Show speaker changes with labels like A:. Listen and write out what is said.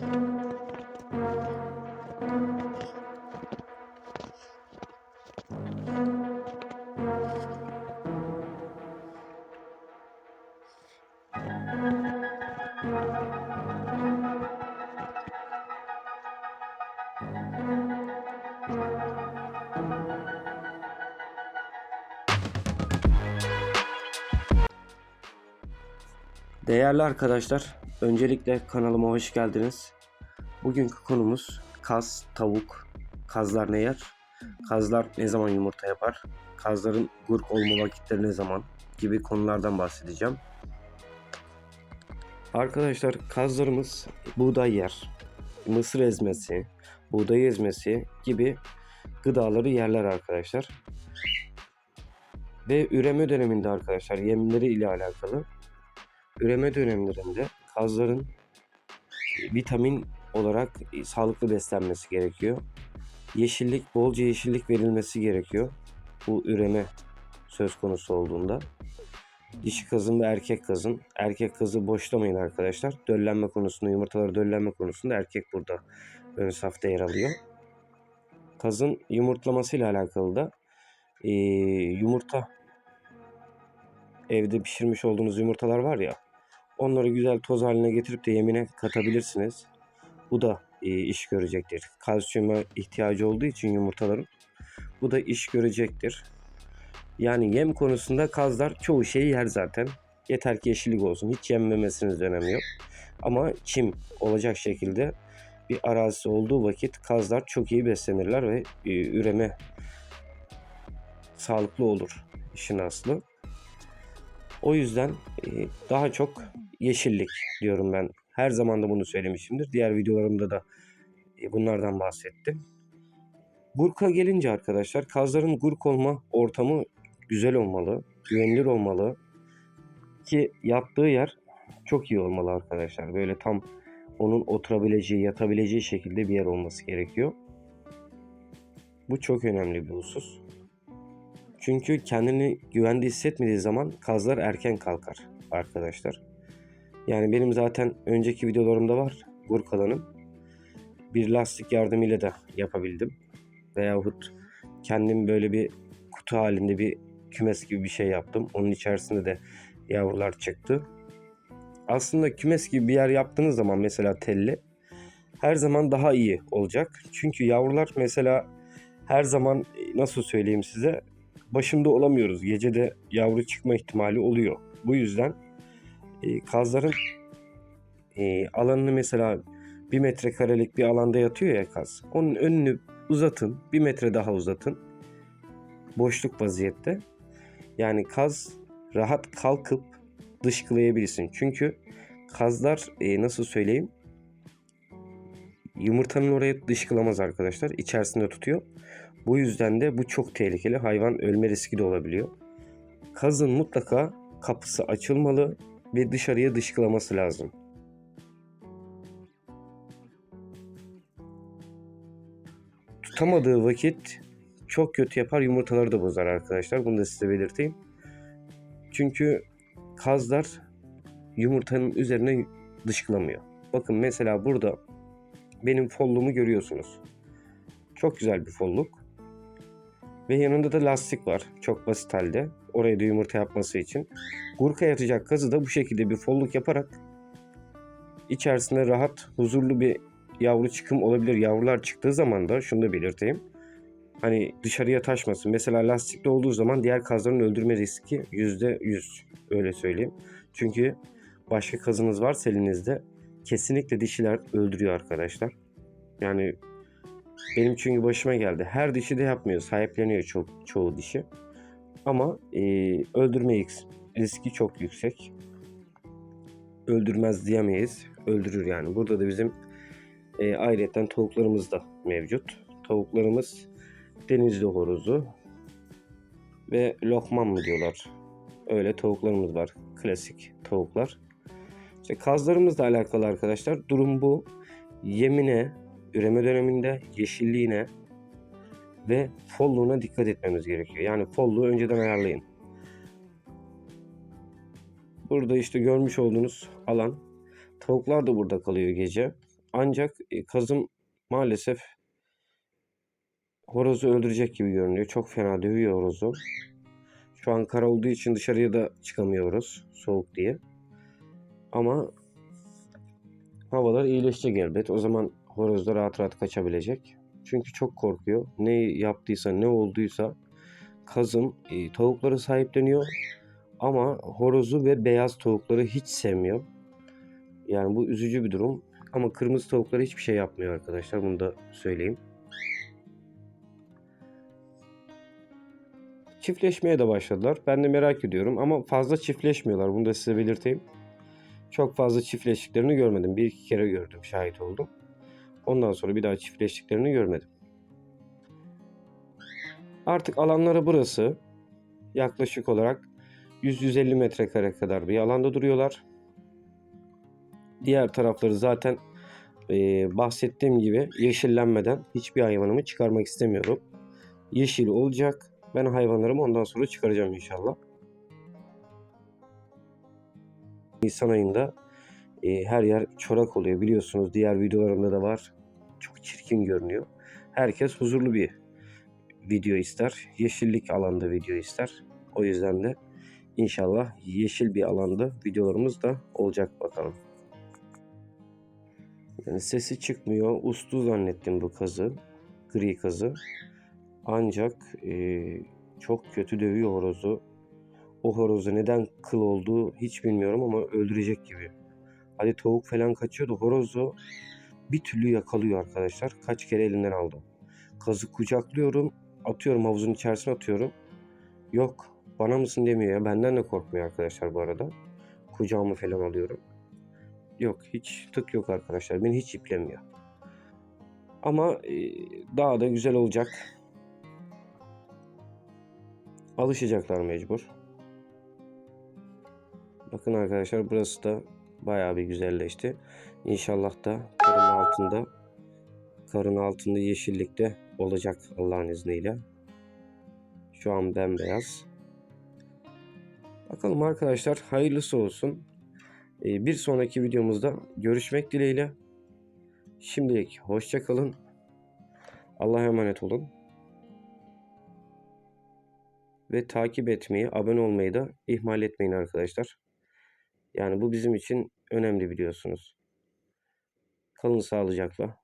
A: thank you Değerli arkadaşlar, öncelikle kanalıma hoş geldiniz. Bugünkü konumuz kaz, tavuk. Kazlar ne yer? Kazlar ne zaman yumurta yapar? Kazların gurk olma vakitleri ne zaman? Gibi konulardan bahsedeceğim. Arkadaşlar kazlarımız buğday yer, mısır ezmesi, buğday ezmesi gibi gıdaları yerler arkadaşlar. Ve üreme döneminde arkadaşlar yemleri ile alakalı üreme dönemlerinde kazların vitamin olarak sağlıklı beslenmesi gerekiyor. Yeşillik, bolca yeşillik verilmesi gerekiyor. Bu üreme söz konusu olduğunda. Dişi kazın ve erkek kazın. Erkek kazı boşlamayın arkadaşlar. Döllenme konusunda, yumurtaları döllenme konusunda erkek burada ön safta yer alıyor. Kazın yumurtlamasıyla alakalı da e, yumurta evde pişirmiş olduğunuz yumurtalar var ya onları güzel toz haline getirip de yemine katabilirsiniz. Bu da e, iş görecektir. Kalsiyuma ihtiyacı olduğu için yumurtaların bu da iş görecektir. Yani yem konusunda kazlar çoğu şeyi yer zaten. Yeter ki yeşillik olsun. Hiç yemmemesiniz önemi yok. Ama çim olacak şekilde bir arazisi olduğu vakit kazlar çok iyi beslenirler ve e, üreme sağlıklı olur işin aslı. O yüzden e, daha çok yeşillik diyorum ben. Her zaman da bunu söylemişimdir. Diğer videolarımda da e, bunlardan bahsettim. Gurka gelince arkadaşlar kazların gurk olma ortamı güzel olmalı, güvenilir olmalı ki yattığı yer çok iyi olmalı arkadaşlar. Böyle tam onun oturabileceği, yatabileceği şekilde bir yer olması gerekiyor. Bu çok önemli bir husus. Çünkü kendini güvende hissetmediği zaman kazlar erken kalkar arkadaşlar. Yani benim zaten önceki videolarımda var gurk alanım. Bir lastik yardımıyla da yapabildim. Veyahut kendim böyle bir kutu halinde bir kümes gibi bir şey yaptım. Onun içerisinde de yavrular çıktı. Aslında kümes gibi bir yer yaptığınız zaman mesela telli her zaman daha iyi olacak. Çünkü yavrular mesela her zaman nasıl söyleyeyim size başında olamıyoruz. Gece de yavru çıkma ihtimali oluyor. Bu yüzden e, kazların e, alanını mesela bir metrekarelik bir alanda yatıyor ya kaz. Onun önünü uzatın. Bir metre daha uzatın. Boşluk vaziyette. Yani kaz rahat kalkıp dışkılayabilsin. Çünkü kazlar e, nasıl söyleyeyim yumurtanın oraya dışkılamaz arkadaşlar. İçerisinde tutuyor. Bu yüzden de bu çok tehlikeli. Hayvan ölme riski de olabiliyor. Kazın mutlaka kapısı açılmalı ve dışarıya dışkılaması lazım. Tutamadığı vakit çok kötü yapar yumurtaları da bozar arkadaşlar. Bunu da size belirteyim. Çünkü kazlar yumurtanın üzerine dışkılamıyor. Bakın mesela burada benim folluğumu görüyorsunuz. Çok güzel bir folluk. Ve yanında da lastik var. Çok basit halde. Oraya da yumurta yapması için. Gurka yatacak kazı da bu şekilde bir folluk yaparak içerisinde rahat, huzurlu bir yavru çıkım olabilir. Yavrular çıktığı zaman da şunu da belirteyim. Hani dışarıya taşmasın. Mesela lastikli olduğu zaman diğer kazların öldürme riski %100. Öyle söyleyeyim. Çünkü başka kazınız varsa elinizde kesinlikle dişiler öldürüyor arkadaşlar. Yani benim çünkü başıma geldi. Her dişi de yapmıyor. Sahipleniyor ço- çoğu dişi. Ama e, öldürme riski çok yüksek. Öldürmez diyemeyiz. Öldürür yani. Burada da bizim e, ayrıca tavuklarımız da mevcut. Tavuklarımız denizli horozu ve lokman mı diyorlar. Öyle tavuklarımız var. Klasik tavuklar. İşte kazlarımızla alakalı arkadaşlar durum bu. Yemine, üreme döneminde yeşilliğine ve folluğuna dikkat etmemiz gerekiyor. Yani folluğu önceden ayarlayın. Burada işte görmüş olduğunuz alan. Tavuklar da burada kalıyor gece. Ancak e, kazım maalesef horozu öldürecek gibi görünüyor. Çok fena dövüyor horozu. Şu an kar olduğu için dışarıya da çıkamıyoruz soğuk diye. Ama havalar iyileşecek elbet. O zaman horoz da rahat rahat kaçabilecek. Çünkü çok korkuyor. Ne yaptıysa ne olduysa kazım e, tavukları sahipleniyor. Ama horozu ve beyaz tavukları hiç sevmiyor. Yani bu üzücü bir durum. Ama kırmızı tavukları hiçbir şey yapmıyor arkadaşlar. Bunu da söyleyeyim. Çiftleşmeye de başladılar. Ben de merak ediyorum ama fazla çiftleşmiyorlar. Bunu da size belirteyim. Çok fazla çiftleştiklerini görmedim. Bir iki kere gördüm, şahit oldum. Ondan sonra bir daha çiftleştiklerini görmedim. Artık alanları burası. Yaklaşık olarak 100-150 metrekare kadar bir alanda duruyorlar. Diğer tarafları zaten e, bahsettiğim gibi yeşillenmeden hiçbir hayvanımı çıkarmak istemiyorum. Yeşil olacak. Ben hayvanlarımı ondan sonra çıkaracağım inşallah. Nisan ayında e, her yer çorak oluyor biliyorsunuz. Diğer videolarımda da var. Çok çirkin görünüyor. Herkes huzurlu bir video ister. Yeşillik alanda video ister. O yüzden de inşallah yeşil bir alanda videolarımız da olacak bakalım. Yani sesi çıkmıyor. Ustu zannettim bu kazı. Gri kazı. Ancak e, çok kötü dövüyor horozu. O horozu neden kıl olduğu hiç bilmiyorum ama öldürecek gibi. Hadi tavuk falan kaçıyordu. Horozu bir türlü yakalıyor arkadaşlar. Kaç kere elinden aldım. Kazı kucaklıyorum. Atıyorum havuzun içerisine atıyorum. Yok bana mısın demiyor ya. Benden de korkmuyor arkadaşlar bu arada. Kucağımı falan alıyorum. Yok hiç tık yok arkadaşlar. Beni hiç iplemiyor. Ama e, daha da güzel olacak. Alışacaklar mecbur. Bakın arkadaşlar burası da bayağı bir güzelleşti. İnşallah da karın altında karın altında yeşillikte olacak Allah'ın izniyle. Şu an bembeyaz. Bakalım arkadaşlar hayırlısı olsun. Ee, bir sonraki videomuzda görüşmek dileğiyle. Şimdilik hoşça kalın. Allah'a emanet olun. Ve takip etmeyi, abone olmayı da ihmal etmeyin arkadaşlar. Yani bu bizim için önemli biliyorsunuz. Kalın sağlıcakla.